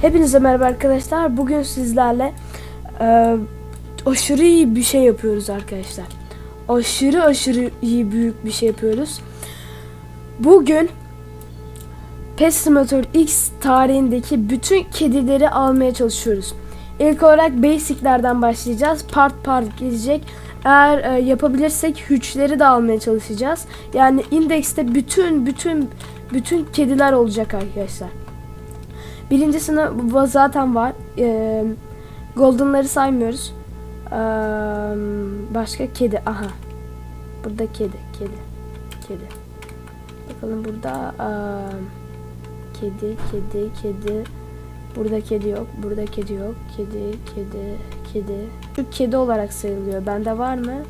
Hepinize merhaba arkadaşlar. Bugün sizlerle e, aşırı iyi bir şey yapıyoruz arkadaşlar. Aşırı aşırı iyi büyük bir şey yapıyoruz. Bugün Pet Simulator X tarihindeki bütün kedileri almaya çalışıyoruz. İlk olarak basiclerden başlayacağız. Part part gidecek. Eğer e, yapabilirsek hüçleri de almaya çalışacağız. Yani indekste bütün bütün bütün kediler olacak arkadaşlar. Birincisine bu zaten var. Golden'ları saymıyoruz. Başka kedi. Aha. Burada kedi. Kedi. Kedi. Bakalım burada kedi, kedi, kedi. Burada kedi yok. Burada kedi yok. Kedi, kedi, kedi. Şu kedi olarak sayılıyor. Bende var mı?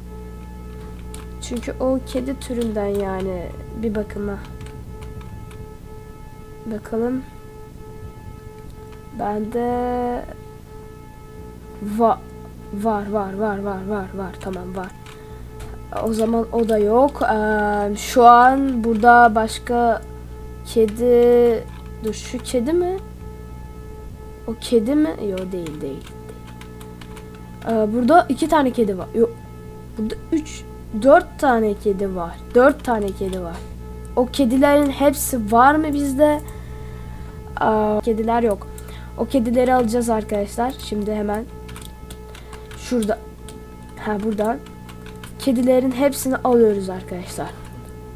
Çünkü o kedi türünden yani bir bakıma. Bakalım. Bende va var var var var var var tamam var. O zaman o da yok. Ee, şu an burada başka kedi dur şu kedi mi? O kedi mi? Yok değil değil. Ee, burada iki tane kedi var. Yok. Burada üç dört tane kedi var. Dört tane kedi var. O kedilerin hepsi var mı bizde? Aa, kediler yok. O kedileri alacağız arkadaşlar. Şimdi hemen şurada ha buradan kedilerin hepsini alıyoruz arkadaşlar.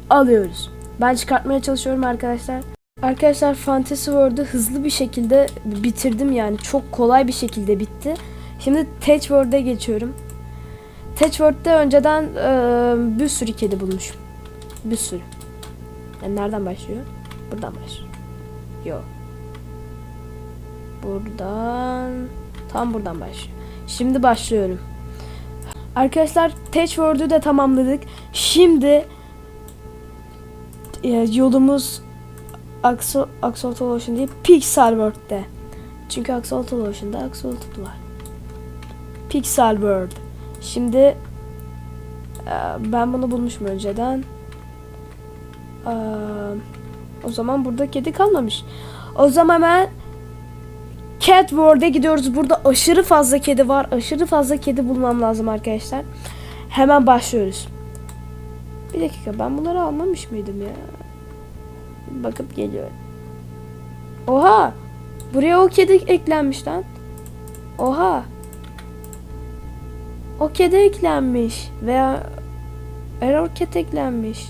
Alıyoruz. Ben çıkartmaya çalışıyorum arkadaşlar. Arkadaşlar Fantasy World'u hızlı bir şekilde bitirdim yani çok kolay bir şekilde bitti. Şimdi Tech World'e geçiyorum. Tech World'de önceden e, bir sürü kedi bulmuşum. Bir sürü. Yani nereden başlıyor? Buradan başlıyor. Yok. Buradan tam buradan başlıyor. Şimdi başlıyorum. Arkadaşlar Tech World'u da tamamladık. Şimdi e, yolumuz Axo Axolotl Ocean değil Pixel World'de. Çünkü Axolotl Ocean'da Axolotl var. Pixel World. Şimdi e, ben bunu bulmuşum önceden. E, o zaman burada kedi kalmamış. O zaman ben Cat World'e gidiyoruz. Burada aşırı fazla kedi var. Aşırı fazla kedi bulmam lazım arkadaşlar. Hemen başlıyoruz. Bir dakika ben bunları almamış mıydım ya? Bakıp geliyorum. Oha! Buraya o kedi eklenmiş lan. Oha! O kedi eklenmiş. Veya Error Cat eklenmiş.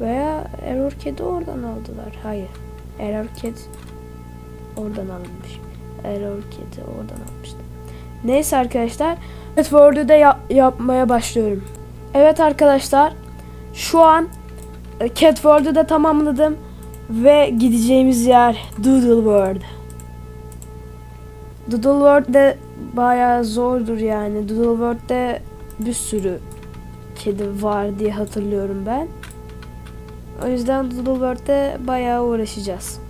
Veya Error Kedi oradan aldılar. Hayır. Error Cat oradan alınmış. Error Kedi oradan almıştı. Neyse arkadaşlar. Evet Word'u da yap- yapmaya başlıyorum. Evet arkadaşlar. Şu an Cat World'u da tamamladım. Ve gideceğimiz yer Doodle World. Doodle World de bayağı zordur yani. Doodle World'de bir sürü kedi var diye hatırlıyorum ben. O yüzden Doodle World'de bayağı uğraşacağız.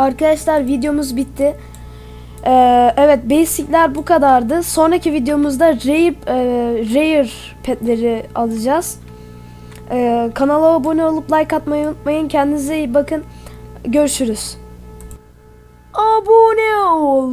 Arkadaşlar videomuz bitti. Ee, evet basicler bu kadardı. Sonraki videomuzda rare, e, rare petleri alacağız. Ee, kanala abone olup like atmayı unutmayın. Kendinize iyi bakın. Görüşürüz. Abone ol.